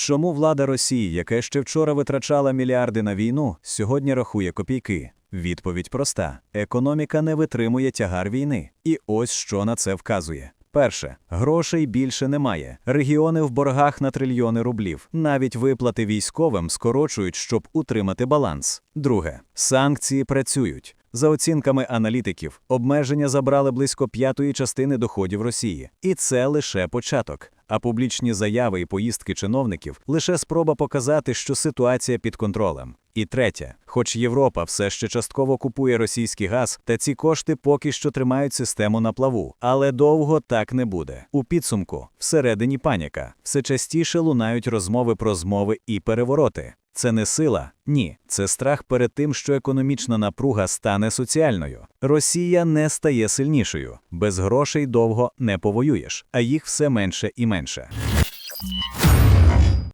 Чому влада Росії, яка ще вчора витрачала мільярди на війну, сьогодні рахує копійки? Відповідь проста: економіка не витримує тягар війни. І ось що на це вказує. Перше, грошей більше немає. Регіони в боргах на трильйони рублів. Навіть виплати військовим скорочують, щоб утримати баланс. Друге, санкції працюють. За оцінками аналітиків, обмеження забрали близько п'ятої частини доходів Росії, і це лише початок. А публічні заяви і поїздки чиновників лише спроба показати, що ситуація під контролем. І третє, хоч Європа все ще частково купує російський газ, та ці кошти поки що тримають систему на плаву, але довго так не буде. У підсумку всередині паніка все частіше лунають розмови про змови і перевороти. Це не сила, ні, це страх перед тим, що економічна напруга стане соціальною. Росія не стає сильнішою, без грошей довго не повоюєш, а їх все менше і менше.